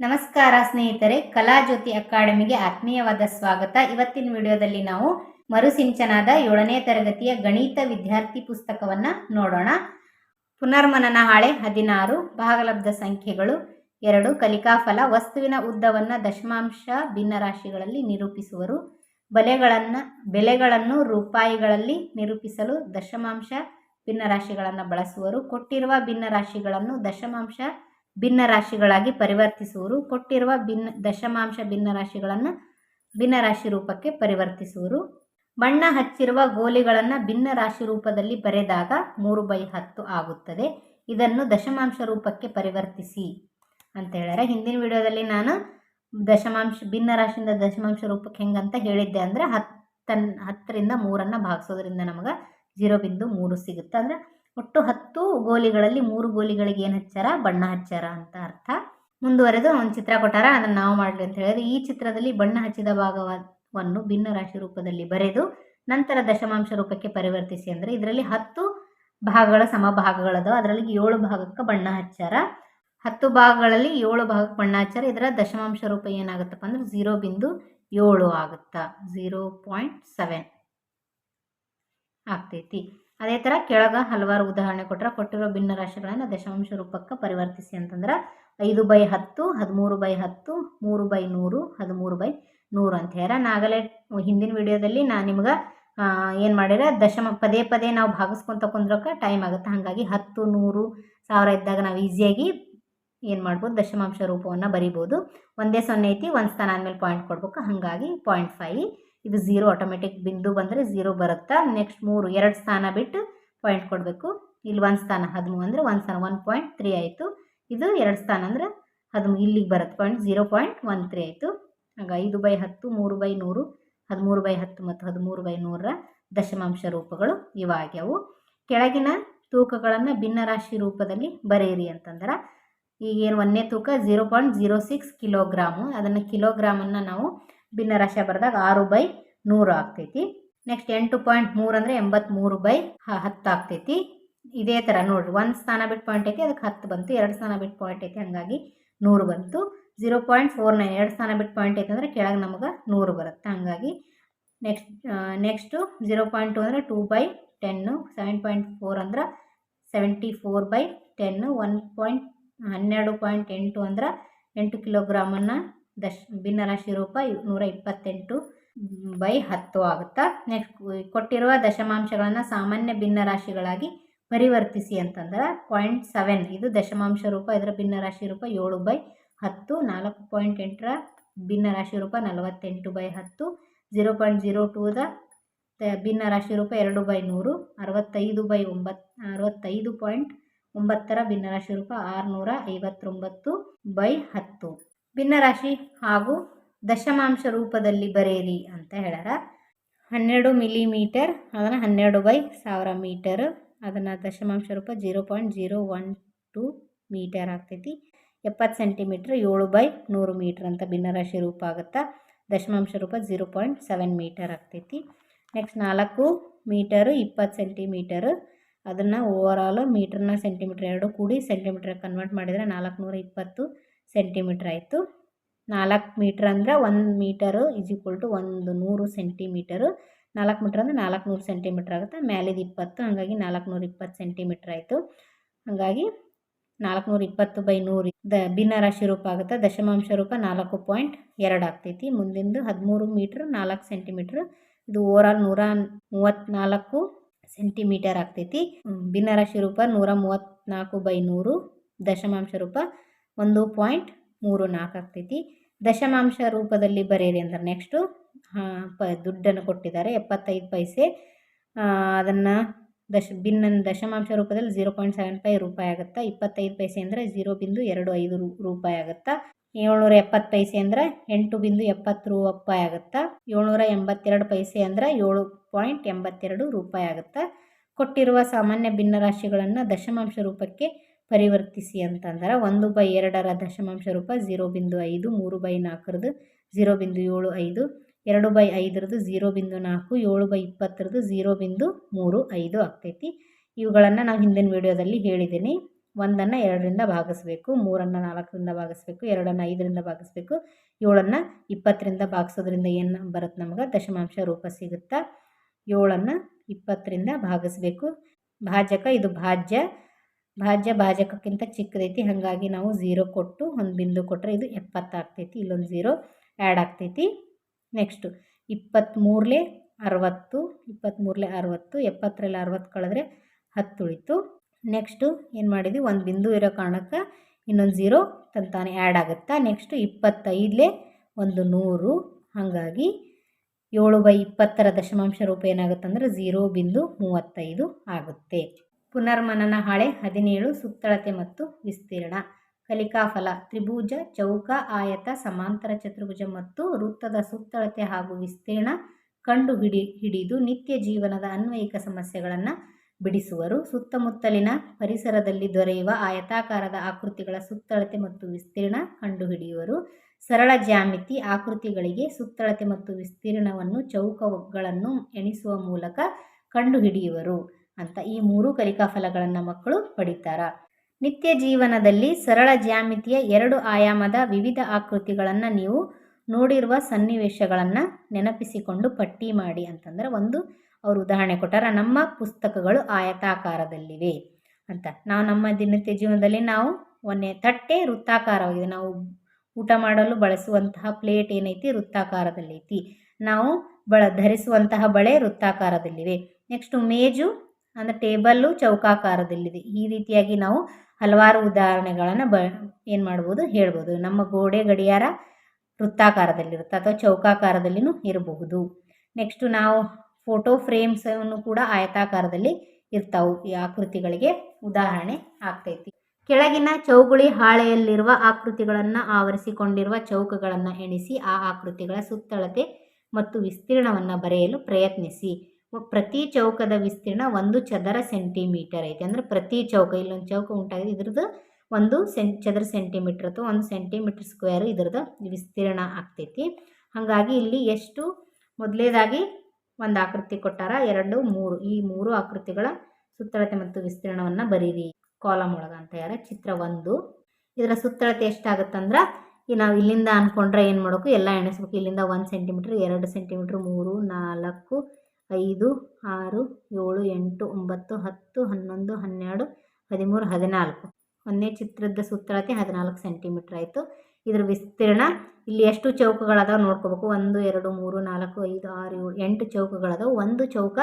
ನಮಸ್ಕಾರ ಸ್ನೇಹಿತರೆ ಕಲಾಜ್ಯೋತಿ ಅಕಾಡೆಮಿಗೆ ಆತ್ಮೀಯವಾದ ಸ್ವಾಗತ. ಇವತ್ತಿನ ವಿಡಿಯೋದಲ್ಲಿ ನಾವು ಮರುಸಿಂಚನಾದ ಏಳನೇ ತರಗತಿಯ ಗಣಿತ ವಿದ್ಯಾರ್ಥಿ ಪುಸ್ತಕವನ್ನ ನೋಡೋಣ. ಪುನರ್ಮನನ ಹಾಳೆ ಹದಿನಾರು, ಭಾಗಲಬ್ಧ ಸಂಖ್ಯೆಗಳು ಎರಡು ಕಲಿಕಾಫಲ ವಸ್ತುವಿನ ಉದ್ದವನ್ನ ದಶಮಾಂಶ ಭಿನ್ನರಾಶಿಗಳಲ್ಲಿ ನಿರೂಪಿಸುವರು. ಬಲೆಗಳನ್ನು, ಬೆಲೆಗಳನ್ನು ರೂಪಾಯಿಗಳಲ್ಲಿ ನಿರೂಪಿಸಲು ದಶಮಾಂಶ ಭಿನ್ನರಾಶಿಗಳನ್ನು ಬಳಸುವರು. ಕೊಟ್ಟಿರುವ ಭಿನ್ನರಾಶಿಗಳನ್ನು ದಶಮಾಂಶ ಭಿನ್ನರಾಶಿಗಳಾಗಿ ಪರಿವರ್ತಿಸುವರು ಕೊಟ್ಟಿರುವ ಭಿನ್ನ, ದಶಮಾಂಶ ಭಿನ್ನರಾಶಿಗಳನ್ನು ಭಿನ್ನರಾಶಿ ರೂಪಕ್ಕೆ ಪರಿವರ್ತಿಸುವರು ಬಣ್ಣ ಹಚ್ಚಿರುವ ಗೋಲಿಗಳನ್ನು ಭಿನ್ನರಾಶಿ ರೂಪದಲ್ಲಿ ಬರೆದಾಗ ಮೂರು ಬೈ ಹತ್ತು ಆಗುತ್ತದೆ. ಇದನ್ನು ದಶಮಾಂಶ ರೂಪಕ್ಕೆ ಪರಿವರ್ತಿಸಿ ಅಂತ ಹೇಳಿದ್ರೆ ಹಿಂದಿನ ವಿಡಿಯೋದಲ್ಲಿ ನಾನು ದಶಮಾಂಶ, ಭಿನ್ನರಾಶಿಯಿಂದ ದಶಮಾಂಶ ರೂಪಕ್ಕೆ ಹೆಂಗಂತ ಹೇಳಿದ್ದೆ ಅಂದರೆ ಹತ್ತನ್, ಹತ್ತರಿಂದ ಮೂರನ್ನು ಭಾಗಿಸೋದ್ರಿಂದ ನಮಗೆ ಜೀರೋ ಬಿಂದು ಮೂರು ಸಿಗುತ್ತೆ. ಅಂದರೆ ಒಟ್ಟು ಹತ್ತು ಗೋಲಿಗಳಲ್ಲಿ ಮೂರು ಗೋಲಿಗಳಿಗೆ ಏನು ಹಚ್ಚಾರ? ಬಣ್ಣ ಹಚ್ಚಾರ ಅಂತ ಅರ್ಥ. ಮುಂದುವರೆದು ಒಂದು ಚಿತ್ರ ಕೊಟ್ಟಾರ, ಅದನ್ನು ನಾವು ಮಾಡಲಿ ಅಂತ ಹೇಳಿದ್ರೆ. ಈ ಚಿತ್ರದಲ್ಲಿ ಬಣ್ಣ ಹಚ್ಚಿದ ಭಾಗವನ್ನು ಭಿನ್ನ ರಾಶಿ ರೂಪದಲ್ಲಿ ಬರೆದು, ನಂತರ ದಶಮಾಂಶ ರೂಪಕ್ಕೆ ಪರಿವರ್ತಿಸಿ ಅಂದರೆ ಇದರಲ್ಲಿ ಹತ್ತು ಭಾಗಗಳ ಸಮಭಾಗಗಳದು ಅದರಲ್ಲಿ ಏಳು ಭಾಗಕ್ಕೆ ಬಣ್ಣ ಹಚ್ಚಾರ. ಹತ್ತು ಭಾಗಗಳಲ್ಲಿ ಏಳು ಭಾಗಕ್ಕೆ ಬಣ್ಣ ಹಚ್ಚಾರ. ಇದರ ದಶಮಾಂಶ ರೂಪ ಏನಾಗುತ್ತಪ್ಪ ಅಂದ್ರೆ ಝೀರೋ ಬಿಂದು ಏಳು ಆಗುತ್ತಾ. ಝೀರೋ ಪಾಯಿಂಟ್ ಸೆವೆನ್ ಆಗ್ತೈತಿ. ಅದೇ ಥರ ಕೆಳಗೆ ಹಲವಾರು ಉದಾಹರಣೆ ಕೊಟ್ಟರೆ ಕೊಟ್ಟಿರೋ ಭಿನ್ನ ರಾಶಿಗಳನ್ನು ದಶಮಾಂಶ ರೂಪಕ್ಕೆ ಪರಿವರ್ತಿಸಿ ಅಂತಂದ್ರೆ ಐದು ಬೈ ಹತ್ತು, ಹದಿಮೂರು ಬೈ ಹತ್ತು, ಮೂರು ಬೈ ನೂರು, ಹದಿಮೂರು ಬೈ ನೂರು ಅಂತ ಹೇಳ ನಾಗಲೇ ಹಿಂದಿನ ವಿಡಿಯೋದಲ್ಲಿ ನಾನು ನಿಮ್ಗೆ ಏನು ಮಾಡಿರ, ದಶಮ ಪದೇ ಪದೇ ನಾವು ಭಾಗಿಸ್ಕೊಂತ ಕುಂದ್ರಕ್ಕೆ ಟೈಮ್ ಆಗುತ್ತೆ. ಹಾಗಾಗಿ ಹತ್ತು, ನೂರು, ಸಾವಿರ ಇದ್ದಾಗ ನಾವು ಈಸಿಯಾಗಿ ಏನು ಮಾಡ್ಬೋದು, ದಶಮಾಂಶ ರೂಪವನ್ನು ಬರಿಬೋದು. ಒಂದೇ ಸೊನ್ನೆ ಐತಿ, ಒಂದು ಸ್ಥಾನ ಆದಮೇಲೆ ಪಾಯಿಂಟ್ ಕೊಡ್ಬೇಕು. ಹಾಗಾಗಿ ಪಾಯಿಂಟ್ ಫೈವ್ ಇದು ಝೀರೋ ಆಟೋಮೆಟಿಕ್ ಬಿಂದು ಬಂದರೆ ಝೀರೋ ಬರುತ್ತಾ? ನೆಕ್ಸ್ಟ್ ಮೂರು, ಎರಡು ಸ್ಥಾನ ಬಿಟ್ಟು ಪಾಯಿಂಟ್ ಕೊಡಬೇಕು. ಇಲ್ಲಿ ಒಂದು ಸ್ಥಾನ ಹದಿಮೂರು ಅಂದರೆ ಒಂದು ಸ್ಥಾನ ಒನ್ ಪಾಯಿಂಟ್ ತ್ರೀ ಆಯಿತು. ಇದು ಎರಡು ಸ್ಥಾನ ಅಂದರೆ ಹದಿಮೂರು, ಇಲ್ಲಿಗೆ ಬರುತ್ತೆ point zero point one three ಆಯಿತು. ಆಗ ಐದು ಬೈ ಹತ್ತು, ಮೂರು ಬೈ ನೂರು, ಹದಿಮೂರು ಬೈ ಹತ್ತು ಮತ್ತು ಹದಿಮೂರು ಬೈ ನೂರರ ದಶಮಾಂಶ ರೂಪಗಳು ಇವಾಗ್ಯವು. ಕೆಳಗಿನ ತೂಕಗಳನ್ನು ಭಿನ್ನರಾಶಿ ರೂಪದಲ್ಲಿ ಬರೆಯಿರಿ ಅಂತಂದ್ರೆ. ಈಗೇನು ಒಂದನೇ ತೂಕ? Zero point zero six kilogram ಅದನ್ನು ಕಿಲೋಗ್ರಾಮನ್ನು ನಾವು ಭಿನ್ನರಾಶಿ ಬರೆದಾಗ ಆರು ಬೈ ನೂರು ಆಗ್ತೈತಿ. ನೆಕ್ಸ್ಟ್ ಎಂಟು ಪಾಯಿಂಟ್ ಮೂರು ಅಂದರೆ ಎಂಬತ್ತ್ಮೂರು ಬೈ ಹತ್ತು ಆಗ್ತೈತಿ. ಇದೇ ಥರ ನೋಡ್ರಿ, ಒಂದು ಸ್ಥಾನ ಬಿಟ್ಟು ಪಾಯಿಂಟ್ ಐತಿ, ಅದಕ್ಕೆ ಹತ್ತು ಬಂತು. ಎರಡು ಸ್ಥಾನ ಬಿಟ್ಟು ಪಾಯಿಂಟ್ ಐತಿ, ಹಾಗಾಗಿ ನೂರು ಬಂತು. ಝೀರೋ ಪಾಯಿಂಟ್ ಫೋರ್ ನೈನ್ ಎರಡು ಸ್ಥಾನ ಬಿಟ್ಟು ಪಾಯಿಂಟ್ ಐತೆ ಅಂದರೆ ಕೆಳಗೆ ನಮಗೆ ನೂರು ಬರುತ್ತೆ. ಹಾಗಾಗಿ next next zero point two ಅಂದರೆ two by ten seven point four ಅಂದ್ರೆ seventy four by ten one point ಹನ್ನೆರಡು ಪಾಯಿಂಟ್ ಎಂಟು ಅಂದ್ರೆ ಎಂಟು ಕಿಲೋಗ್ರಾಮನ್ನು ದಶ ಭಿನ್ನರಾಶಿ ರೂಪ ನೂರ ಇಪ್ಪತ್ತೆಂಟು ಬೈ ಹತ್ತು ಆಗುತ್ತಾ? ನೆಕ್ಸ್ಟ್ ಕೊಟ್ಟಿರುವ ದಶಮಾಂಶಗಳನ್ನು ಸಾಮಾನ್ಯ ಭಿನ್ನರಾಶಿಗಳಾಗಿ ಪರಿವರ್ತಿಸಿ ಅಂತಂದ್ರೆ ಪಾಯಿಂಟ್ ಸೆವೆನ್ ಇದು ದಶಮಾಂಶ ರೂಪ, ಇದರ ಭಿನ್ನರಾಶಿ ರೂಪ ಏಳು ಬೈ ಹತ್ತು. ನಾಲ್ಕು ಪಾಯಿಂಟ್ ಎಂಟರ ಭಿನ್ನರಾಶಿ ರೂಪ ನಲವತ್ತೆಂಟು ಬೈ ಹತ್ತು. ಝೀರೋ ಪಾಯಿಂಟ್ ಜೀರೋ ಟೂದ ಭಿನ್ನರಾಶಿ ರೂಪ ಎರಡು ಬೈ ನೂರು. ಅರವತ್ತೈದು ಬೈ ಒಂಬತ್ತು ಅರವತ್ತೈದು ಪಾಯಿಂಟ್ ಒಂಬತ್ತರ ಭಿನ್ನರಾಶಿ ರೂಪ ಆರುನೂರ ಐವತ್ತೊಂಬತ್ತು ಬೈ ಹತ್ತು. ಭಿನ್ನರಾಶಿ ಹಾಗೂ ದಶಮಾಂಶ ರೂಪದಲ್ಲಿ ಬರೆಯಿರಿ ಅಂತ ಹೇಳ್ಯಾರ. ಹನ್ನೆರಡು ಮಿಲಿಮೀಟರ್ ಅದನ್ನು ಹನ್ನೆರಡು ಬೈ ಸಾವಿರ ಮೀಟರ್ ಅದನ್ನು ದಶಮಾಂಶ ರೂಪ zero point zero one two metre ಆಗ್ತೈತಿ. ಎಪ್ಪತ್ತು ಸೆಂಟಿಮೀಟ್ರ್ ಏಳು ಬೈ ನೂರು ಮೀಟ್ರ್ ಅಂತ ಭಿನ್ನರಾಶಿ ರೂಪ ಆಗುತ್ತಾ. ದಶಮಾಂಶ ರೂಪ ಜೀರೋ ಪಾಯಿಂಟ್ ಸೆವೆನ್ ಮೀಟರ್ ಆಗ್ತೈತಿ. ನೆಕ್ಸ್ಟ್ ನಾಲ್ಕು ಮೀಟರು ಇಪ್ಪತ್ತು ಸೆಂಟಿಮೀಟರ್ ಅದನ್ನು ಓವರಾಲು ಮೀಟ್ರನ್ನ ಸೆಂಟಿಮೀಟ್ರ್ ಎರಡು ಕೂಡಿ ಸೆಂಟಿಮೀಟ್ರ್ ಕನ್ವರ್ಟ್ ಮಾಡಿದರೆ ನಾಲ್ಕುನೂರ ಇಪ್ಪತ್ತು. ಸೆಂಟಿಮೀಟ್ರ್ ಆಯಿತು. ನಾಲ್ಕು ಮೀಟ್ರ್ ಅಂದರೆ ಒಂದು ಮೀಟರು ಈಸ್ ಈಕ್ವಲ್ ಟು ಒಂದು ನೂರು ಸೆಂಟಿಮೀಟರು. ನಾಲ್ಕು ಮೀಟ್ರ್ ಅಂದರೆ ನಾಲ್ಕುನೂರು ಸೆಂಟಿಮೀಟ್ರ್ ಆಗುತ್ತೆ. ಮೇಲಿದ್ದು ಇಪ್ಪತ್ತು, ಹಾಗಾಗಿ ನಾಲ್ಕುನೂರ ಇಪ್ಪತ್ತು ಸೆಂಟಿಮೀಟ್ರ್ ಆಯಿತು. ಹಾಗಾಗಿ ನಾಲ್ಕುನೂರ ಇಪ್ಪತ್ತು ಬೈ ನೂರು ದ ಭಿನ್ನರಾಶಿ ರೂಪ ಆಗುತ್ತೆ. ದಶಮಾಂಶ ರೂಪ ನಾಲ್ಕು ಪಾಯಿಂಟ್ ಎರಡು ಆಗ್ತೈತಿ. ಮುಂದಿಂದು ಹದಿಮೂರು ಮೀಟ್ರ್, ನಾಲ್ಕು ಸೆಂಟಿಮೀಟ್ರ್. ಇದು ಓವರಾಲ್ ನೂರ ಮೂವತ್ತ್ನಾಲ್ಕು ಸೆಂಟಿಮೀಟರ್ ಆಗ್ತೈತಿ. ಭಿನ್ನರಾಶಿ ರೂಪ ನೂರ ಮೂವತ್ತ್ನಾಲ್ಕು ಬೈ ನೂರು. ದಶಮಾಂಶ ರೂಪ ಒಂದು ಪಾಯಿಂಟ್ ಮೂರು ನಾಲ್ಕು ಆಗ್ತೈತಿ. ದಶಮಾಂಶ ರೂಪದಲ್ಲಿ ಬರೆಯಿರಿ ಅಂದ್ರೆ ನೆಕ್ಸ್ಟು ಪ, ದುಡ್ಡನ್ನು ಕೊಟ್ಟಿದ್ದಾರೆ, ಎಪ್ಪತ್ತೈದು ಪೈಸೆ. ಅದನ್ನು ದಶ, ಭಿನ್ನ, ದಶಮಾಂಶ ರೂಪದಲ್ಲಿ ಝೀರೋ ಪಾಯಿಂಟ್ ಸೆವೆನ್ ಫೈವ್ ರೂಪಾಯಿ ಆಗುತ್ತಾ, ಇಪ್ಪತ್ತೈದು ಪೈಸೆ ಅಂದರೆ ಝೀರೋ ಬಿಂದು ಎರಡು ಐದು ರೂಪಾಯಿ ಆಗುತ್ತಾ, ಏಳ್ನೂರ ಎಪ್ಪತ್ತು ಪೈಸೆ ಅಂದರೆ ಎಂಟು ಬಿಂದು ಎಪ್ಪತ್ತು ರೂಪಾಯಿ ಆಗುತ್ತಾ, ಏಳ್ನೂರ ಎಂಬತ್ತೆರಡು ಪೈಸೆ ಅಂದರೆ ಏಳು ಪಾಯಿಂಟ್ ಎಂಬತ್ತೆರಡು ರೂಪಾಯಿ ಆಗುತ್ತಾ. ಕೊಟ್ಟಿರುವ ಸಾಮಾನ್ಯ ಭಿನ್ನರಾಶಿಗಳನ್ನು ದಶಮಾಂಶ ರೂಪಕ್ಕೆ ಪರಿವರ್ತಿಸಿ ಅಂತಂದ್ರೆ ಒಂದು ಬೈ ಎರಡರ ದಶಮಾಂಶ ರೂಪ ಝೀರೋ ಬಿಂದು ಐದು, ಮೂರು ಬೈ ನಾಲ್ಕರದ್ದು ಝೀರೋ ಬಿಂದು ಏಳು ಐದು, ಎರಡು ಬೈ ಐದರದ್ದು ಝೀರೋ ಬಿಂದು ನಾಲ್ಕು, ಏಳು ಬೈ ಇಪ್ಪತ್ತರದ್ದು ಝೀರೋ ಬಿಂದು ಮೂರು ಐದು ಆಗ್ತೈತಿ. ಇವುಗಳನ್ನು ನಾವು ಹಿಂದಿನ ವಿಡಿಯೋದಲ್ಲಿ ಹೇಳಿದ್ದೀನಿ ಒಂದನ್ನು ಎರಡರಿಂದ ಭಾಗಿಸ್ಬೇಕು, ಮೂರನ್ನು ನಾಲ್ಕರಿಂದ ಭಾಗಿಸ್ಬೇಕು, ಎರಡನ್ನು ಐದರಿಂದ ಭಾಗಿಸ್ಬೇಕು, ಏಳನ್ನು ಇಪ್ಪತ್ತರಿಂದ ಭಾಗಿಸೋದ್ರಿಂದ ಏನು ಬರುತ್ತೆ ನಮ್ಗೆ? ದಶಮಾಂಶ ರೂಪ ಸಿಗುತ್ತಾ? ಏಳನ್ನು ಇಪ್ಪತ್ತರಿಂದ ಭಾಗಿಸ್ಬೇಕು. ಭಾಜಕ ಇದು ಭಾಜ್ಯ. ಭಾಜ್ಯ ಭಾಜಕಕ್ಕಿಂತ ಚಿಕ್ಕದೈತಿ, ಹಾಗಾಗಿ ನಾವು ಝೀರೋ ಕೊಟ್ಟು ಒಂದು ಬಿಂದು ಕೊಟ್ಟರೆ ಇದು ಎಪ್ಪತ್ತಾಗ್ತೈತಿ ಇಲ್ಲೊಂದು ಝೀರೋ ಆ್ಯಡ್ ಆಗ್ತೈತಿ. ನೆಕ್ಸ್ಟು ಇಪ್ಪತ್ತ್ಮೂರಲೆ ಅರವತ್ತು ಇಪ್ಪತ್ತ್ಮೂರಲೆ ಅರವತ್ತು, ಎಪ್ಪತ್ತರಲ್ಲಿ ಅರವತ್ತು ಕಳೆದ್ರೆ ಹತ್ತು ಉಳಿತು. ನೆಕ್ಸ್ಟು ಏನು ಮಾಡಿದ್ವಿ, ಒಂದು ಬಿಂದು ಇರೋ ಕಾರಣಕ್ಕೆ ಇನ್ನೊಂದು ಝೀರೋ ತಂತಾನೆ ಆ್ಯಡ್ ಆಗುತ್ತಾ? ನೆಕ್ಸ್ಟು ಇಪ್ಪತ್ತೈದಲೆ ಒಂದು ನೂರು, ಹಾಗಾಗಿ ಏಳು ಬೈ ಇಪ್ಪತ್ತರ ದಶಮಾಂಶ ರೂಪ ಏನಾಗುತ್ತೆ ಅಂದರೆ ಝೀರೋ ಬಿಂದು ಮೂವತ್ತೈದು ಆಗುತ್ತೆ. ಪುನರ್ಮನನ ಹಾಳೆ ಹದಿನೇಳು ಸುತ್ತಳತೆ ಮತ್ತು ವಿಸ್ತೀರ್ಣ. ಕಲಿಕಾಫಲ, ತ್ರಿಭುಜ, ಚೌಕ, ಆಯತ, ಸಮಾಂತರ ಚತುರ್ಭುಜ ಮತ್ತು ವೃತ್ತದ ಸುತ್ತಳತೆ ಹಾಗೂ ವಿಸ್ತೀರ್ಣ ಕಂಡು ಹಿಡಿ ಹಿಡಿದು ನಿತ್ಯ ಜೀವನದ ಅನ್ವಯಿಕ ಸಮಸ್ಯೆಗಳನ್ನು ಬಿಡಿಸುವರು. ಸುತ್ತಮುತ್ತಲಿನ ಪರಿಸರದಲ್ಲಿ ದೊರೆಯುವ ಆಯತಾಕಾರದ ಆಕೃತಿಗಳ ಸುತ್ತಳತೆ ಮತ್ತು ವಿಸ್ತೀರ್ಣ ಕಂಡುಹಿಡಿಯುವರು ಸರಳ ಜ್ಯಾಮಿತಿ ಆಕೃತಿಗಳಿಗೆ ಸುತ್ತಳತೆ ಮತ್ತು ವಿಸ್ತೀರ್ಣವನ್ನು ಚೌಕಗಳನ್ನು ಎಣಿಸುವ ಮೂಲಕ ಕಂಡುಹಿಡಿಯುವರು ಅಂತ ಈ ಮೂರು ಕಲಿಕಾ ಫಲಗಳನ್ನು ಮಕ್ಕಳು ಪಡಿತಾರ. ನಿತ್ಯ ಜೀವನದಲ್ಲಿ ಸರಳ ಜ್ಯಾಮಿತಿಯ ಎರಡು ಆಯಾಮದ ವಿವಿಧ ಆಕೃತಿಗಳನ್ನು ನೀವು ನೋಡಿರುವ ಸನ್ನಿವೇಶಗಳನ್ನು ನೆನಪಿಸಿಕೊಂಡು ಪಟ್ಟಿ ಮಾಡಿ ಅಂತಂದ್ರೆ ಒಂದು ಅವರು ಉದಾಹರಣೆ ಕೊಟ್ಟಾರ, ನಮ್ಮ ಪುಸ್ತಕಗಳು ಆಯತಾಕಾರದಲ್ಲಿವೆ ಅಂತ. ನಾವು ನಮ್ಮ ದಿನನಿತ್ಯ ಜೀವನದಲ್ಲಿ ನಾವು ಒಂದೇ ತಟ್ಟೆ ವೃತ್ತಾಕಾರವಾಗಿದೆ. ನಾವು ಊಟ ಮಾಡಲು ಬಳಸುವಂತಹ ಪ್ಲೇಟ್ ಏನೈತಿ? ವೃತ್ತಾಕಾರದಲ್ಲೈತಿ. ನಾವು ಬಳ, ಧರಿಸುವಂತಹ ಬಳೆ ವೃತ್ತಾಕಾರದಲ್ಲಿವೆ. ನೆಕ್ಸ್ಟು ಮೇಜು ಅಂದರೆ ಟೇಬಲ್ಲು ಚೌಕಾಕಾರದಲ್ಲಿದೆ. ಈ ರೀತಿಯಾಗಿ ನಾವು ಹಲವಾರು ಉದಾಹರಣೆಗಳನ್ನು ಬ, ಏನು ಮಾಡ್ಬೋದು, ಹೇಳ್ಬೋದು. ನಮ್ಮ ಗೋಡೆ ಗಡಿಯಾರ ವೃತ್ತಾಕಾರದಲ್ಲಿರುತ್ತೆ ಅಥವಾ ಚೌಕಾಕಾರದಲ್ಲಿನೂ ಇರಬಹುದು. ನೆಕ್ಸ್ಟು ನಾವು ಫೋಟೋ ಫ್ರೇಮ್ಸನ್ನು ಕೂಡ ಆಯತಾಕಾರದಲ್ಲಿ ಇರ್ತಾವು. ಈ ಆಕೃತಿಗಳಿಗೆ ಉದಾಹರಣೆ ಆಗ್ತೈತಿ. ಕೆಳಗಿನ ಚೌಗುಳಿ ಹಾಳೆಯಲ್ಲಿರುವ ಆಕೃತಿಗಳನ್ನು ಆವರಿಸಿಕೊಂಡಿರುವ ಚೌಕಗಳನ್ನು ಎಣಿಸಿ ಆ ಆಕೃತಿಗಳ ಸುತ್ತಳತೆ ಮತ್ತು ವಿಸ್ತೀರ್ಣವನ್ನು ಬರೆಯಲು ಪ್ರಯತ್ನಿಸಿ. ಪ್ರತಿ ಚೌಕದ ವಿಸ್ತೀರ್ಣ ಒಂದು ಚದರ ಸೆಂಟಿಮೀಟರ್ ಐತೆ. ಅಂದರೆ ಪ್ರತಿ ಚೌಕ, ಇಲ್ಲೊಂದು ಚೌಕ ಉಂಟಾಗಿದೆ, ಇದ್ರದ್ದು ಒಂದು ಸೆನ್ ಚದರ ಸೆಂಟಿಮೀಟ್ರ್ ಅಥವಾ ಒಂದು ಸೆಂಟಿಮೀಟ್ರ್ ಸ್ಕ್ವೇರ್ ಇದ್ರದ್ದು ವಿಸ್ತೀರ್ಣ ಆಗ್ತೈತಿ. ಹಾಗಾಗಿ ಇಲ್ಲಿ ಎಷ್ಟು ಮೊದಲೇದಾಗಿ ಒಂದು ಆಕೃತಿ ಕೊಟ್ಟಾರ? ಎರಡು, ಮೂರು. ಈ ಮೂರು ಆಕೃತಿಗಳ ಸುತ್ತಳತೆ ಮತ್ತು ವಿಸ್ತೀರ್ಣವನ್ನು ಬರೀರಿ. ಕಾಲಮ್ ಒಳಗೆ ಅಂತ ಯಾರ? ಚಿತ್ರ ಒಂದು. ಇದರ ಸುತ್ತಳತೆ ಎಷ್ಟಾಗುತ್ತಂದ್ರೆ, ಈ ನಾವು ಇಲ್ಲಿಂದ ಅಂದ್ಕೊಂಡ್ರೆ ಏನು ಮಾಡಬೇಕು? ಎಲ್ಲ ಎಣಿಸ್ಬೇಕು. ಇಲ್ಲಿಂದ ಒಂದು ಸೆಂಟಿಮೀಟ್ರ್, ಎರಡು ಸೆಂಟಿಮೀಟ್ರ್, ಮೂರು, ನಾಲ್ಕು ಐದು, ಆರು, ಏಳು, ಎಂಟು, ಒಂಬತ್ತು, ಹತ್ತು, ಹನ್ನೊಂದು, ಹನ್ನೆರಡು, ಹದಿಮೂರು, ಹದಿನಾಲ್ಕು. ಒಂದನೇ ಚಿತ್ರದ ಸುತ್ತಳತೆ ಹದಿನಾಲ್ಕು ಸೆಂಟಿಮೀಟ್ರ್ ಆಯಿತು. ಇದರ ವಿಸ್ತೀರ್ಣ, ಇಲ್ಲಿ ಎಷ್ಟು ಚೌಕಗಳದಾವೆ ನೋಡ್ಕೋಬೇಕು. ಒಂದು, ಎರಡು, ಮೂರು, ನಾಲ್ಕು, ಐದು, ಆರು, ಏಳು, ಎಂಟು ಚೌಕಗಳದಾವೆ. ಒಂದು ಚೌಕ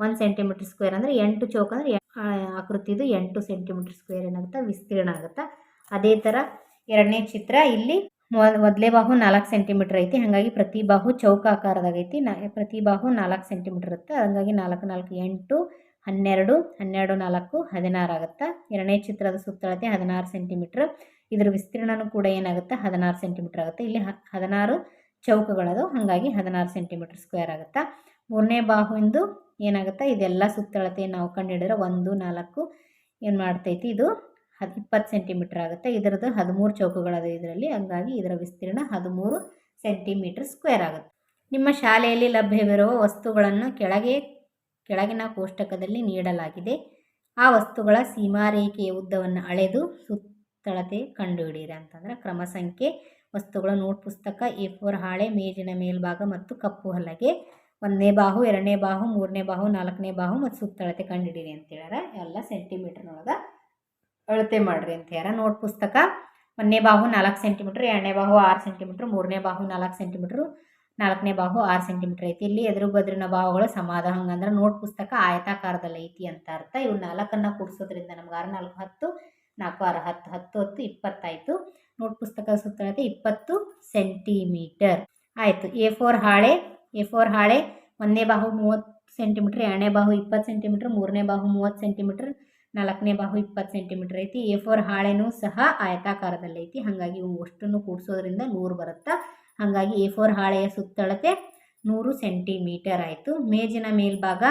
ಒಂದು ಸೆಂಟಿಮೀಟ್ರ್ ಸ್ಕ್ವೇರ್ ಅಂದರೆ ಎಂಟು ಚೌಕ ಅಂದರೆ ಆಕೃತಿದು ಎಂಟು ಸೆಂಟಿಮೀಟ್ರ್ ಸ್ಕ್ವೇರ್ ಏನಾಗುತ್ತೆ? ವಿಸ್ತೀರ್ಣ ಆಗುತ್ತೆ? ಅದೇ ಥರ ಎರಡನೇ ಚಿತ್ರ ಇಲ್ಲಿ ಮೊದಲೇ ಬಾಹು ನಾಲ್ಕು ಸೆಂಟಿಮೀಟ್ರ್ ಐತಿ. ಹಾಗಾಗಿ ಪ್ರತಿ ಬಾಹು ಚೌಕ ಆಕಾರದಾಗೈತಿ ನಾ, ಪ್ರತಿ ಬಾಹು ನಾಲ್ಕು ಸೆಂಟಿಮೀಟ್ರ್ ಇರುತ್ತೆ. ಹಾಗಾಗಿ ನಾಲ್ಕು ನಾಲ್ಕು, ಎಂಟು, ಹನ್ನೆರಡು ಹನ್ನೆರಡು, ನಾಲ್ಕು, ಹದಿನಾರು ಆಗುತ್ತೆ. ಎರಡನೇ ಚಿತ್ರದ ಸುತ್ತಳತೆ ಹದಿನಾರು ಸೆಂಟಿಮೀಟ್ರ್ ಇದ್ರ ವಿಸ್ತೀರ್ಣನೂ ಕೂಡ ಏನಾಗುತ್ತೆ? ಹದಿನಾರು ಸೆಂಟಿಮೀಟ್ರ್ ಆಗುತ್ತೆ. ಇಲ್ಲಿ ಹದಿನಾರು ಚೌಕಗಳದು ಹಾಗಾಗಿ ಹದಿನಾರು ಸೆಂಟಿಮೀಟ್ರ್ ಸ್ಕ್ವೇರ್ ಆಗುತ್ತೆ. ಮೂರನೇ ಬಾಹುವಿಂದು ಏನಾಗುತ್ತೆ? ಇದೆಲ್ಲ ಸುತ್ತಳತೆ ನಾವು ಕಂಡುಹಿಡಿದ್ರೆ ಒಂದು, ನಾಲ್ಕು ಏನು ಮಾಡ್ತೈತಿ ಇದು? ಹದ್ ಇಪ್ಪತ್ತು ಸೆಂಟಿಮೀಟ್ರ್ ಆಗುತ್ತೆ. ಇದರದ್ದು ಹದಿಮೂರು ಚೌಕಗಳದ ಇದರಲ್ಲಿ. ಹಂಗಾಗಿ ಇದರ ವಿಸ್ತೀರ್ಣ ಹದಿಮೂರು ಸೆಂಟಿಮೀಟ್ರ್ ಸ್ಕ್ವೇರ್ ಆಗುತ್ತೆ. ನಿಮ್ಮ ಶಾಲೆಯಲ್ಲಿ ಲಭ್ಯವಿರುವ ವಸ್ತುಗಳನ್ನು ಕೆಳಗೆ, ಕೆಳಗಿನ ಕೋಷ್ಟಕದಲ್ಲಿ ನೀಡಲಾಗಿದೆ. ಆ ವಸ್ತುಗಳ ಸೀಮಾರೇಖೆಯ ಉದ್ದವನ್ನು ಅಳೆದು ಸುತ್ತಳತೆ ಕಂಡುಹಿಡಿಯಿರಿ ಅಂತಂದ್ರೆ ಕ್ರಮ ಸಂಖ್ಯೆ, ವಸ್ತುಗಳ ನೋಟ್ ಪುಸ್ತಕ, ಎ ಫೋರ್ ಹಾಳೆ, ಮೇಜಿನ ಮೇಲ್ಭಾಗ ಮತ್ತು ಕಪ್ಪು ಹಲಗೆ, ಒಂದನೇ ಬಾಹು, ಎರಡನೇ ಬಾಹು, ಮೂರನೇ ಬಾಹು, ನಾಲ್ಕನೇ ಬಾಹು ಮತ್ತು ಸುತ್ತಳತೆ ಕಂಡುಹಿಡಿಯಿರಿ ಅಂತ ಹೇಳ್ಯಾರ. ಎಲ್ಲ ಸೆಂಟಿಮೀಟ್ರ್ನೊಳಗೆ ಅಳತೆ ಮಾಡಿರಿ ಅಂತ ಯಾರ ನೋಟ್ ಪುಸ್ತಕ ಒಂದನೇ ಬಾಹು ನಾಲ್ಕು ಸೆಂಟಿಮೀಟ್ರ್ ಎರಡನೇ ಬಾಹು ಆರು ಸೆಂಟಿಮೀಟ್ರ್ ಮೂರನೇ ಬಾಹು ನಾಲ್ಕು ಸೆಂಟಿಮೀಟ್ರು ನಾಲ್ಕನೇ ಬಾಹು ಆರು ಸೆಂಟಿಮೀಟ್ರ್ ಐತಿ. ಇಲ್ಲಿ ಎದುರು ಬದ್ರಿನ ಬಾಹುಗಳು ಸಮಾಧ ಹಂಗಂದ್ರೆ ನೋಟ್ ಪುಸ್ತಕ ಆಯತಾಕಾರದಲ್ಲಿ ಐತಿ ಅಂತ ಅರ್ಥ. ಇವು ನಾಲ್ಕನ್ನು ಕೂಡಿಸೋದ್ರಿಂದ ನಮ್ಗೆ ಆರು, ನಾಲ್ಕು, ಹತ್ತು, ನಾಲ್ಕು, ಆರು, ಹತ್ತು ಹತ್ತು ಹತ್ತು, ಇಪ್ಪತ್ತಾಯಿತು. ನೋಟ್ ಪುಸ್ತಕದ ಸುತ್ತಳತೆ ಇಪ್ಪತ್ತು ಸೆಂಟಿಮೀಟರ್ ಆಯಿತು. ಎ ಫೋರ್ ಹಾಳೆ, ಎ ಫೋರ್ ಹಾಳೆ ಒಂದನೇ ಬಾಹು ಮೂವತ್ತು ಸೆಂಟಿಮೀಟ್ರ್ ಎರಡನೇ ಬಾಹು ಇಪ್ಪತ್ತು ಸೆಂಟಿಮೀಟ್ರ್ ಮೂರನೇ ಬಾಹು ಮೂವತ್ತು ಸೆಂಟಿಮೀಟ್ರ್ ನಾಲ್ಕನೇ ಬಾಹು ಇಪ್ಪತ್ತು ಸೆಂಟಿಮೀಟರ್ ಐತಿ. ಎ ಫೋರ್ ಹಾಳೆನೂ ಸಹ ಆಯತಾಕಾರದಲ್ಲಿ ಐತಿ ಹಾಗಾಗಿ ಇವು ಅಷ್ಟನ್ನು ಕೂಡಿಸೋದ್ರಿಂದ ನೂರು ಬರುತ್ತಾ? ಹಾಗಾಗಿ ಎ ಫೋರ್ ಹಾಳೆಯ ಸುತ್ತಳತೆ ನೂರು ಸೆಂಟಿಮೀಟರ್ ಆಯಿತು. ಮೇಜಿನ ಮೇಲ್ಭಾಗ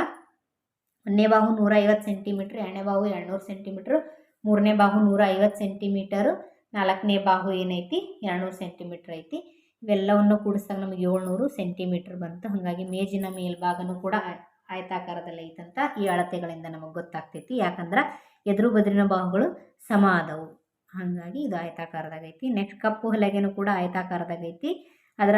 ಒಂದನೇ ಬಾಹು ನೂರ ಐವತ್ತು ಸೆಂಟಿಮೀಟ್ರ್ ಎರಡನೇ ಬಾಹು ಎರಡುನೂರು ಸೆಂಟಿಮೀಟ್ರ್ ಮೂರನೇ ಬಾಹು ನೂರ ಐವತ್ತು ಸೆಂಟಿಮೀಟರು ನಾಲ್ಕನೇ ಬಾಹು ಏನೈತಿ? ಎರಡುನೂರು ಸೆಂಟಿಮೀಟ್ರ್ ಐತಿ. ಇವೆಲ್ಲವನ್ನು ಕೂಡಿಸಿದಾಗ ನಮಗೆ ಏಳ್ನೂರು ಸೆಂಟಿಮೀಟ್ರ್ ಬಂತು ಹಾಗಾಗಿ ಮೇಜಿನ ಮೇಲ್ಭಾಗನೂ ಕೂಡ ಆಯತಾಕಾರದಲ್ಲಿ ಐತಂತ ಈ ಅಳತೆಗಳಿಂದ ನಮಗೆ ಗೊತ್ತಾಗ್ತೈತಿ. ಯಾಕಂದ್ರೆ ಎದುರು ಬದಿರಿನ ಬಾಹುಗಳು ಸಮ ಆದವು ಹಾಗಾಗಿ ಇದು ಆಯತಾಕಾರದಾಗೈತಿ ನೆಕ್ಸ್ಟ್ ಕಪ್ಪು ಹಲಗೆನೂ ಕೂಡ ಆಯತಾಕಾರದಾಗೈತಿ ಅದರ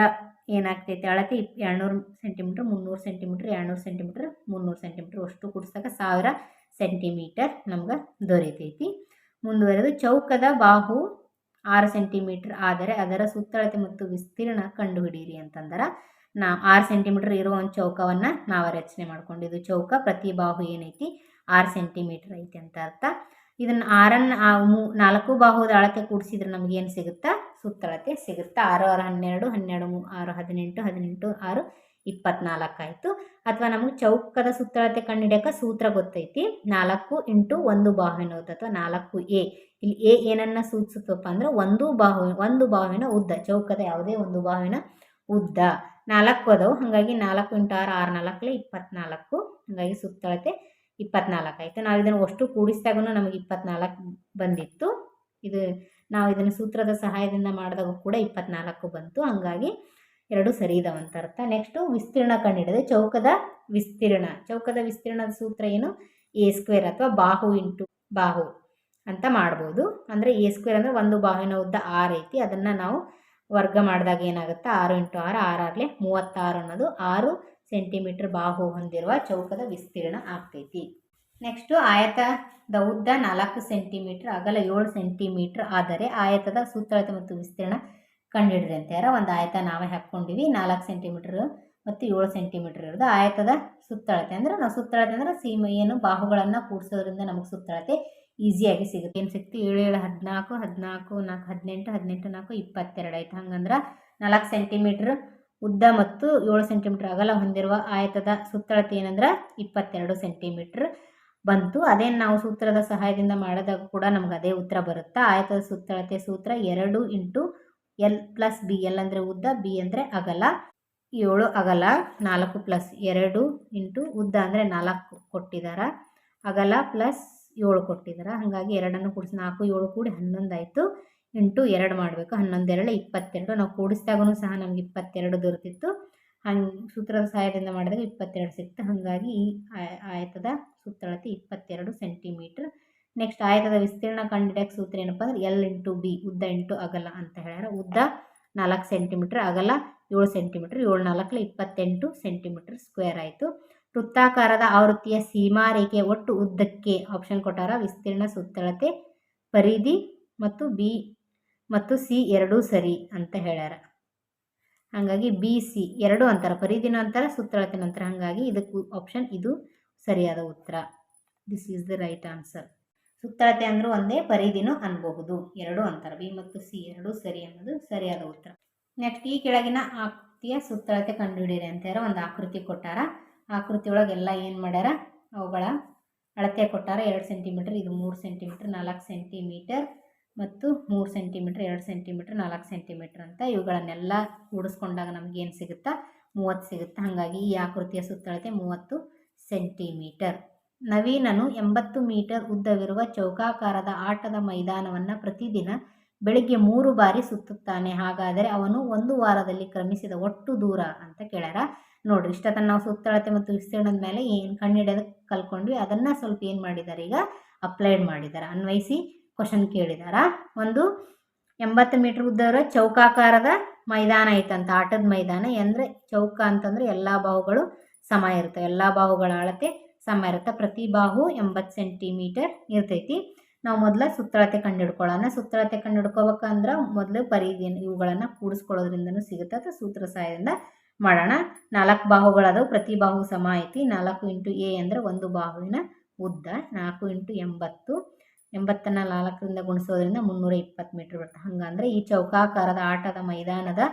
ಏನಾಗ್ತೈತಿ ಅಳತೆ ಇಪ್ ಎರಡುನೂರು ಸೆಂಟಿಮೀಟ್ರ್, ಮುನ್ನೂರು ಸೆಂಟಿಮೀಟ್ರ್, ಎರಡುನೂರು ಸೆಂಟಿಮೀಟ್ರ್, ಮುನ್ನೂರು ಸೆಂಟಿಮೀಟ್ರ್ ಅಷ್ಟು ಕುಡಿಸ್ದಾಗ ಸಾವಿರ ಸೆಂಟಿಮೀಟರ್ ನಮ್ಗೆ ದೊರೆತೈತಿ. ಮುಂದುವರೆದು ಚೌಕದ ಬಾಹು ಆರು ಸೆಂಟಿಮೀಟ್ರ್ ಆದರೆ ಅದರ ಸುತ್ತಳತೆ ಮತ್ತು ವಿಸ್ತೀರ್ಣ ಕಂಡುಹಿಡಿಯಿರಿ ಅಂತಂದ್ರೆ ನಾ ಆರು ಸೆಂಟಿಮೀಟ್ರ್ ಇರೋ ಒಂದು ಚೌಕವನ್ನು ನಾವು ರಚನೆ ಮಾಡ್ಕೊಂಡಿದ್ದು. ಚೌಕ ಪ್ರತಿ ಬಾಹು ಏನೈತಿ? ಆರು ಸೆಂಟಿಮೀಟ್ರ್ ಐತಿ ಅಂತ ಅರ್ಥ. ಇದನ್ನು ಆರನ್ನು ನಾಲ್ಕು ಬಾಹುದ ಅಳತೆ ಕೂಡಿಸಿದ್ರೆ ನಮ್ಗೆ ಏನು ಸಿಗುತ್ತಾ? ಸುತ್ತಳತೆ ಸಿಗುತ್ತಾ? ಆರು ಆರು, ಹನ್ನೆರಡು ಹನ್ನೆರಡು, ಮೂ, ಆರು, ಹದಿನೆಂಟು ಹದಿನೆಂಟು, ಆರು, ಇಪ್ಪತ್ನಾಲ್ಕು ಆಯಿತು. ಅಥವಾ ನಮಗೆ ಚೌಕದ ಸುತ್ತಳತೆ ಕಂಡುಹಿಡಿಯೋಕೆ ಸೂತ್ರ ಗೊತ್ತೈತಿ. ನಾಲ್ಕು ಇಂಟು ಒಂದು ಬಾಹುವಿನ ಉದ್ದ ಅಥವಾ ನಾಲ್ಕು ಎ. ಇಲ್ಲಿ ಎ ಏನನ್ನ ಸೂಚಿಸುತ್ತಪ್ಪ ಅಂದ್ರೆ ಒಂದು ಬಾಹು, ಒಂದು ಬಾಹುವಿನ ಉದ್ದ, ಚೌಕದ ಯಾವುದೇ ಒಂದು ಬಾಹುವಿನ ಉದ್ದ. ನಾಲ್ಕು ಅದಾವು. ಹಾಗಾಗಿ ನಾಲ್ಕು ಇಂಟು ಆರು ಆರು ನಾಲ್ಕಲೆ ಇಪ್ಪತ್ನಾಲ್ಕು. ಹಾಗಾಗಿ ಸುತ್ತಳತೆ ಇಪ್ಪತ್ನಾಲ್ಕು ಆಯಿತು. ನಾವು ಇದನ್ನು ಅಷ್ಟು ಕೂಡಿಸಿದಾಗೂ ನಮಗೆ ಇಪ್ಪತ್ನಾಲ್ಕು ಬಂದಿತ್ತು. ಇದು ನಾವು ಇದನ್ನು ಸೂತ್ರದ ಸಹಾಯದಿಂದ ಮಾಡಿದಾಗ ಕೂಡ ಇಪ್ಪತ್ನಾಲ್ಕು ಬಂತು. ಹಾಗಾಗಿ ಎರಡು ಸರಿ ಇದಾವೆ ಅಂತ ಅರ್ಥ. ನೆಕ್ಸ್ಟು ವಿಸ್ತೀರ್ಣ ಕಂಡಿಡಿದೆ. ಚೌಕದ ವಿಸ್ತೀರ್ಣ. ಚೌಕದ ವಿಸ್ತೀರ್ಣದ ಸೂತ್ರ ಏನು? ಎ ಸ್ಕ್ವೇರ್ ಅಥವಾ ಬಾಹು ಇಂಟು ಬಾಹು ಅಂತ ಮಾಡ್ಬೋದು. ಅಂದರೆ ಎ ಸ್ಕ್ವೇರ್ ಅಂದರೆ ಒಂದು ಬಾಹುವಿನ ಉದ್ದ ಆರು ಐತಿ. ಅದನ್ನು ನಾವು ವರ್ಗ ಮಾಡಿದಾಗ ಏನಾಗುತ್ತೆ? ಆರು ಇಂಟು ಆರು ಆರಾಗಲೇ ಮೂವತ್ತಾರು ಅನ್ನೋದು ಆರು ಸೆಂಟಿಮೀಟ್ರ್ ಬಾಹು ಹೊಂದಿರುವ ಚೌಕದ ವಿಸ್ತೀರ್ಣ ಆಗ್ತೈತಿ. ನೆಕ್ಸ್ಟು ಆಯತದ ಉದ್ದ ನಾಲ್ಕು ಸೆಂಟಿಮೀಟ್ರ್, ಅಗಲ ಏಳು ಸೆಂಟಿಮೀಟ್ರ್ ಆದರೆ ಆಯತದ ಸುತ್ತಳತೆ ಮತ್ತು ವಿಸ್ತೀರ್ಣ ಕಂಡುಹಿಡ್ರಿ ಅಂತಾರ ಒಂದು ಆಯತ ನಾವೇ ಹಾಕ್ಕೊಂಡಿವಿ, ನಾಲ್ಕು ಸೆಂಟಿಮೀಟ್ರ್ ಮತ್ತು ಏಳು ಸೆಂಟಿಮೀಟ್ರ್ ಇರೋದು ಆಯತದ ಸುತ್ತಳತೆ ಅಂದರೆ ನಾವು ಸುತ್ತಳತೆ ಅಂದರೆ ಏನು ಬಾಹುಗಳನ್ನು ಕೂಡಿಸೋದ್ರಿಂದ ನಮಗೆ ಸುತ್ತಳತೆ ಈಸಿಯಾಗಿ ಸಿಗುತ್ತೆ. ಏನು ಸಿಕ್ತು? ಏಳು ಏಳು ಹದಿನಾಲ್ಕು ಹದಿನಾಲ್ಕು, ನಾಲ್ಕು, ಹದಿನೆಂಟು ಹದಿನೆಂಟು, ನಾಲ್ಕು, ಇಪ್ಪತ್ತೆರಡು ಆಯ್ತು. ಹಂಗಂದ್ರೆ ನಾಲ್ಕು ಸೆಂಟಿಮೀಟ್ರ್ ಉದ್ದ ಮತ್ತು ಏಳು ಸೆಂಟಿಮೀಟ್ರ್ ಅಗಲ ಹೊಂದಿರುವ ಆಯತದ ಸುತ್ತಳತೆ ಏನಂದ್ರೆ ಇಪ್ಪತ್ತೆರಡು ಸೆಂಟಿಮೀಟ್ರ್ ಬಂತು. ಅದೇನು ನಾವು ಸೂತ್ರದ ಸಹಾಯದಿಂದ ಮಾಡಿದಾಗ ಕೂಡ ನಮ್ಗೆ ಅದೇ ಉತ್ತರ ಬರುತ್ತಾ? ಆಯತದ ಸುತ್ತಳತೆ ಸೂತ್ರ ಎರಡು into L plus B. L ಅಂದರೆ ಉದ್ದ, ಬಿ ಅಂದರೆ ಅಗಲ. ಏಳು ಅಗಲ, ನಾಲ್ಕು ಪ್ಲಸ್ ಎರಡು ಇಂಟು ಉದ್ದ ಅಂದರೆ ನಾಲ್ಕು ಕೊಟ್ಟಿದ್ದಾರೆ ಅಗಲ ಪ್ಲಸ್ ಏಳು ಕೊಟ್ಟಿದ್ದಾರೆ ಹಾಗಾಗಿ ಎರಡನ್ನು ಕೂಡಿಸಿ ನಾಲ್ಕು, ಏಳು ಕೂಡಿ ಹನ್ನೊಂದು ಆಯಿತು. ಎಂಟು, ಎರಡು ಮಾಡಬೇಕು. ಹನ್ನೊಂದೆರಡು ಇಪ್ಪತ್ತೆರಡು. ನಾವು ಕೂಡಿಸಿದಾಗೂ ಸಹ ನಮ್ಗೆ ಇಪ್ಪತ್ತೆರಡು ದೊರೆತಿತ್ತು. ಹಂಗೆ ಸೂತ್ರದ ಸಹಾಯದಿಂದ ಮಾಡಿದಾಗ ಇಪ್ಪತ್ತೆರಡು ಸಿಕ್ತು. ಹಾಗಾಗಿ ಈ ಆಯ- ಆಯತದ ಸುತ್ತಳತೆ ಇಪ್ಪತ್ತೆರಡು ಸೆಂಟಿಮೀಟ್ರ್. ನೆಕ್ಸ್ಟ್ ಆಯತದ ವಿಸ್ತೀರ್ಣ ಕಂಡಿಡಿಯಕ್ಕೆ ಸೂತ್ರ ಏನಪ್ಪ ಅಂದ್ರೆ ಎಲ್ ಇಂಟು ಬಿ, ಉದ್ದ ಇಂಟು ಅಗಲ ಅಂತ ಹೇಳ್ಯಾರ. ಉದ್ದ ನಾಲ್ಕು ಸೆಂಟಿಮೀಟ್ರ್, ಅಗಲ ಏಳು ಸೆಂಟಿಮೀಟ್ರ್, ಏಳು ನಾಲ್ಕಲ್ಲಿ ಇಪ್ಪತ್ತೆಂಟು ಸೆಂಟಿಮೀಟ್ರ್ ಸ್ಕ್ವೇರ್ ಆಯಿತು. ವೃತ್ತಾಕಾರದ ಆವೃತ್ತಿಯ ಸೀಮಾರೇಖೆ ಒಟ್ಟು ಉದ್ದಕ್ಕೆ ಆಪ್ಷನ್ ಕೊಟ್ಟಾರ ವಿಸ್ತೀರ್ಣ ಸುತ್ತಳತೆ ಪರಿಧಿ ಮತ್ತು ಬಿ ಮತ್ತು ಸಿ ಎರಡೂ ಸರಿ ಅಂತ ಹೇಳ್ಯಾರ. ಹಾಗಾಗಿ ಬಿ ಸಿ ಎರಡು ಅಂತಾರ ಪರಿಧಿನ ನಂತರ ಸುತ್ತಳತೆ ನಂತರ. ಹಾಗಾಗಿ ಇದಕ್ಕೆ ಆಪ್ಷನ್ ಇದು ಸರಿಯಾದ ಉತ್ತರ. This is the right answer ಸುತ್ತಳತೆ ಅಂದರೂ ಒಂದೇ, ಪರಿಧಿನೂ ಅನ್ಬಹುದು. ಎರಡು ಅಂತಾರ ಬಿ ಮತ್ತು ಸಿ ಎರಡೂ ಸರಿ ಅನ್ನೋದು ಸರಿಯಾದ ಉತ್ತರ. ನೆಕ್ಸ್ಟ್ ಈ ಕೆಳಗಿನ ಆಕೃತಿಯ ಸುತ್ತಳತೆ ಕಂಡುಹಿಡಿಯಿರಿ ಅಂತಾರ ಒಂದು ಆಕೃತಿ ಕೊಟ್ಟಾರ. ಆಕೃತಿ ಎಲ್ಲ ಏನು ಮಾಡ್ಯಾರ? ಅವುಗಳ ಅಳತೆ ಕೊಟ್ಟಾರ. ಎರಡು ಸೆಂಟಿಮೀಟ್ರ್, ಇದು ಮೂರು ಸೆಂಟಿಮೀಟ್ರ್, ನಾಲ್ಕು ಸೆಂಟಿಮೀಟರ್ ಮತ್ತು ಮೂರು ಸೆಂಟಿಮೀಟ್ರ್, ಎರಡು ಸೆಂಟಿಮೀಟ್ರ್, ನಾಲ್ಕು ಸೆಂಟಿಮೀಟ್ರ್ ಅಂತ ಇವುಗಳನ್ನೆಲ್ಲ ಕೂಡಿಸ್ಕೊಂಡಾಗ ನಮಗೇನು ಸಿಗುತ್ತಾ? ಮೂವತ್ತು ಸಿಗುತ್ತೆ? ಹಾಗಾಗಿ ಈ ಆಕೃತಿಯ ಸುತ್ತಳತೆ ಮೂವತ್ತು ಸೆಂಟಿಮೀಟರ್. ನವೀನನು ಎಂಬತ್ತು ಮೀಟರ್ ಉದ್ದವಿರುವ ಚೌಕಾಕಾರದ ಆಟದ ಮೈದಾನವನ್ನು ಪ್ರತಿದಿನ ಬೆಳಿಗ್ಗೆ ಮೂರು ಬಾರಿ ಸುತ್ತುತ್ತಾನೆ. ಹಾಗಾದರೆ ಅವನು ಒಂದು ವಾರದಲ್ಲಿ ಕ್ರಮಿಸಿದ ಒಟ್ಟು ದೂರ ಅಂತ ಕೇಳ್ಯಾರ. ನೋಡ್ರಿ ಇಷ್ಟತನ ನಾವು ಸುತ್ತಳತೆ ಮತ್ತು ವಿಸ್ತೀರ್ಣದ ಮೇಲೆ ಏನು ಕಂಡುಹಿಡಿಯೋದಕ್ಕೆ ಕಲ್ಕೊಂಡ್ವಿ, ಅದನ್ನು ಸ್ವಲ್ಪ ಏನು ಮಾಡಿದ್ದಾರೆ ಈಗ ಅಪ್ಲೈಡ್ ಮಾಡಿದ್ದಾರೆ ಅನ್ವಯಿಸಿ ಕ್ವಶನ್ ಕೇಳಿದಾರ. ಒಂದು, ಎಂಬತ್ತು ಮೀಟ್ರ್ ಉದ್ದವರ ಚೌಕಾಕಾರದ ಮೈದಾನ ಐತಂತ, ಆಟದ ಮೈದಾನ. ಅಂದರೆ ಚೌಕ ಅಂತಂದ್ರೆ ಎಲ್ಲ ಬಾಹುಗಳು ಸಮ ಇರ್ತವೆ ಎಲ್ಲ ಬಾಹುಗಳ ಅಳತೆ ಸಮ ಇರುತ್ತೆ. ಪ್ರತಿ ಬಾಹು ಎಂಬತ್ತು ಸೆಂಟಿಮೀಟರ್ ಇರ್ತೈತಿ. ನಾವು ಮೊದಲ ಸುತ್ತಳತೆ ಕಂಡುಹಿಡ್ಕೊಳ್ಳೋಣ ಸುತ್ತಳತೆ ಕಂಡುಹಿಡ್ಕೋಬೇಕಂದ್ರೆ ಮೊದಲು ಪರಿಧಿಯನ್ನು ಇವುಗಳನ್ನು ಕೂಡಿಸ್ಕೊಳ್ಳೋದ್ರಿಂದನೂ ಸಿಗುತ್ತೆ. ಅಥವಾ ಸೂತ್ರ ಸಹಾಯದಿಂದ ಮಾಡೋಣ. ನಾಲ್ಕು ಬಾಹುಗಳಾದವು ಪ್ರತಿ ಬಾಹು ಸಮ ಐತಿ. ನಾಲ್ಕು ಇಂಟು ಎ ಅಂದರೆ ಒಂದು ಬಾಹುವಿನ ಉದ್ದ. ನಾಲ್ಕು ಇಂಟು ಎಂಬತ್ತು. ಎಂಬತ್ತನ್ನು ನಾಲ್ಕರಿಂದ ಗುಣಿಸೋದ್ರಿಂದ ಮುನ್ನೂರ ಇಪ್ಪತ್ತು ಮೀಟ್ರ್ ಬರುತ್ತೆ. ಹಂಗಂದ್ರೆ ಈ ಚೌಕಾಕಾರದ ಆಟದ ಮೈದಾನದ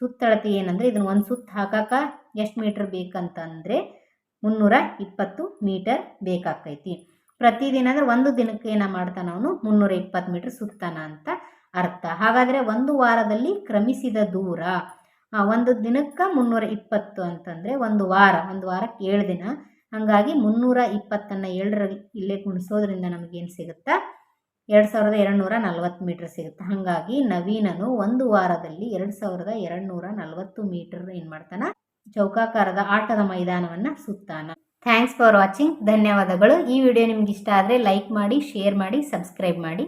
ಸುತ್ತಳತೆ ಏನಂದರೆ ಇದನ್ನು ಒಂದು ಸುತ್ತು ಹಾಕಾಕ ಎಷ್ಟು ಮೀಟ್ರ್ ಬೇಕಂತಂದರೆ ಮುನ್ನೂರ ಇಪ್ಪತ್ತು ಮೀಟರ್ ಬೇಕಾಕೈತಿ. ಪ್ರತಿದಿನ ಅಂದರೆ ಒಂದು ದಿನಕ್ಕೆ ಏನ ಮಾಡ್ತಾನ ಅವನು? ಮುನ್ನೂರ ಇಪ್ಪತ್ತು ಮೀಟ್ರ್ ಸುತ್ತಾನ ಅಂತ ಅರ್ಥ. ಹಾಗಾದರೆ ಒಂದು ವಾರದಲ್ಲಿ ಕ್ರಮಿಸಿದ ದೂರ ಒಂದು ದಿನಕ್ಕೆ ಮುನ್ನೂರ ಇಪ್ಪತ್ತು ಅಂತಂದರೆ ಒಂದು ವಾರ, ಒಂದು ವಾರಕ್ಕೆ ಏಳು ದಿನ. ಹಾಗಾಗಿ ಮುನ್ನೂರ ಇಪ್ಪತ್ತನ್ನು ಏಳರ ಇಲ್ಲೇ ಗುಣಿಸೋದ್ರಿಂದ ನಮಗೇನು ಸಿಗುತ್ತಾ? ಎರಡು ಸಾವಿರದ ಎರಡುನೂರ ನಲ್ವತ್ತು ಮೀಟ್ರ್ ಸಿಗುತ್ತೆ? ಹಾಗಾಗಿ ನವೀನನು ಒಂದು ವಾರದಲ್ಲಿ ಎರಡು ಸಾವಿರದ ಎರಡು ನೂರ ನಲ್ವತ್ತು ಮೀಟರ್ ಏನು ಮಾಡ್ತಾನೆ? ಚೌಕಾಕಾರದ ಆಟದ ಮೈದಾನವನ್ನು ಸುತ್ತಾನ. ಥ್ಯಾಂಕ್ಸ್ ಫಾರ್ ವಾಚಿಂಗ್ ಧನ್ಯವಾದಗಳು. ಈ ವಿಡಿಯೋ ನಿಮ್ಗೆ ಇಷ್ಟ ಆದರೆ ಲೈಕ್ ಮಾಡಿ, ಶೇರ್ ಮಾಡಿ, ಸಬ್ಸ್ಕ್ರೈಬ್ ಮಾಡಿ.